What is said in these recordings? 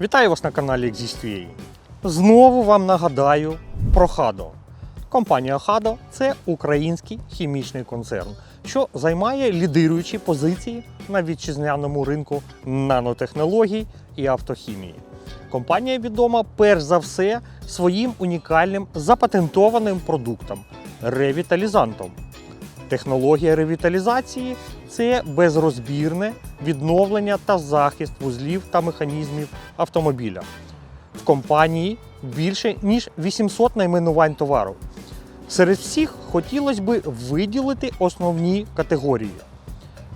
Вітаю вас на каналі Exist.ua. Знову вам нагадаю про Хадо. Компанія Хадо це український хімічний концерн, що займає лідируючі позиції на вітчизняному ринку нанотехнологій і автохімії. Компанія відома перш за все своїм унікальним запатентованим продуктом ревіталізантом. Технологія ревіталізації це безрозбірне відновлення та захист вузлів та механізмів автомобіля. В компанії більше ніж 800 найменувань товару. Серед всіх хотілося б виділити основні категорії.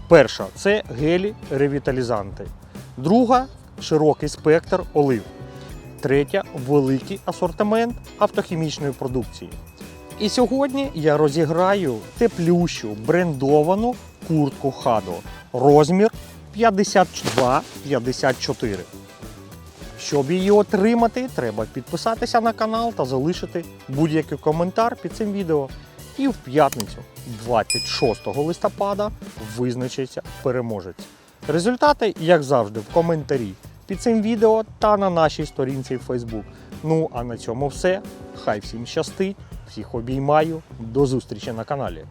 Перша це гелі ревіталізанти. Друга широкий спектр олив. Третя великий асортимент автохімічної продукції. І сьогодні я розіграю теплющу брендовану куртку Хадо. Розмір 52-54. Щоб її отримати, треба підписатися на канал та залишити будь-який коментар під цим відео. І в п'ятницю, 26 листопада, визначиться переможець. Результати, як завжди, в коментарі під цим відео та на нашій сторінці в Facebook. Ну а на цьому все. Хай всім щастить, всіх обіймаю. До зустрічі на каналі.